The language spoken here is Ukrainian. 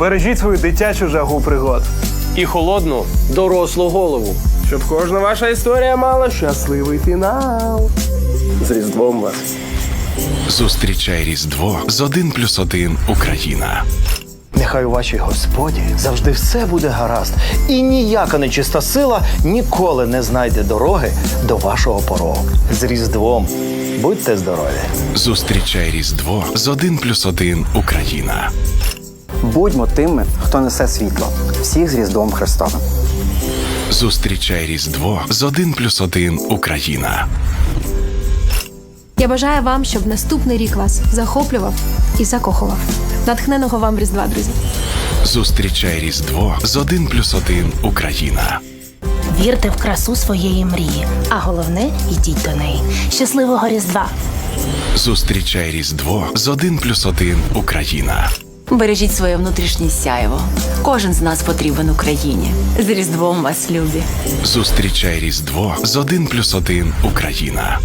Бережіть свою дитячу жагу пригод. І холодну дорослу голову. Щоб кожна ваша історія мала щасливий фінал. З Різдвом вас. Зустрічай Різдво з 1 плюс 1 Україна. Нехай у вашій господі завжди все буде гаразд, і ніяка нечиста сила ніколи не знайде дороги до вашого порогу. З Різдвом будьте здорові! Зустрічай Різдво з 1 плюс 1 Україна. Будьмо тими, хто несе світло. Всіх з Різдвом Христовим. Зустрічай Різдво з 1 плюс 1 Україна. Я бажаю вам, щоб наступний рік вас захоплював і закохував. Натхненого вам Різдва, друзі! Зустрічай Різдво з 1 плюс 1 Україна. Вірте в красу своєї мрії, а головне йдіть до неї. Щасливого Різдва! Зустрічай Різдво з 1 плюс 1 Україна. Бережіть своє внутрішнє сяйво. Кожен з нас потрібен Україні. З Різдвом вас, любі. Зустрічай Різдво з один плюс один Україна.